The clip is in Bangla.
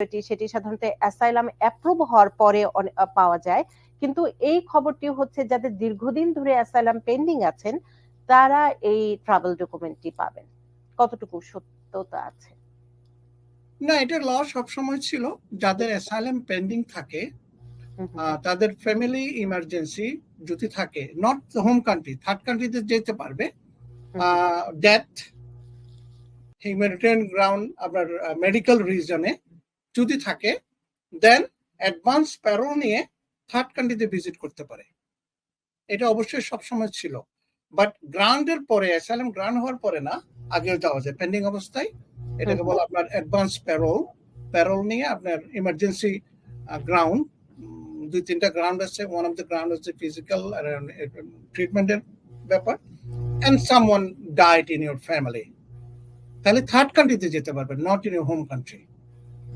সেটি সেটি সাধারণত অ্যাসাইলাম অ্যাপ্রুভ হওয়ার পরে পাওয়া যায়। কিন্তু এই খবরটি হচ্ছে যাদের দীর্ঘদিন ধরে অ্যাসাইলাম পেন্ডিং আছেন তারা এই ট্রাভেল ডকুমেন্টটি পাবেন। কতটুকু সত্যতা আছে? না এটা ল সবসময় ছিল। যাদের অ্যাসাইলাম পেন্ডিং থাকে তাদের ফ্যামিলি ইমার্জেন্সি যদি থাকে নট হোম কান্ট্রি থার্ড কান্ট্রিতে যেতে পারবে। ডেথ হিউম্যানিটেরিয়ান গ্রাউন্ড আপনার মেডিকেল রিজনে যদি থাকে দেন অ্যাডভান্স প্যারোল নিয়ে থার্ড কান্ট্রিতে ভিজিট করতে পারে। এটা অবশ্যই সবসময় ছিল। বাট গ্রান্ডের পরে অ্যাসাইলাম গ্রান্ড হওয়ার পরে না, আগেও যাওয়া যায় পেন্ডিং অবস্থায়। এটাকে। বলে আপনার অ্যাডভান্স প্যারোল প্যারোল নিয়ে আপনার ইমার্জেন্সি গ্রাউন্ড দুই তিনটা গ্রাউন্ড আছে ওয়ান অফ দ্য গ্রাউন্ড হচ্ছে ফিজিক্যাল ট্রিটমেন্টের ব্যাপার। And someone died in your family তাহলে থার্ড কান্ট্রিতে যেতে পারবেন not in your home country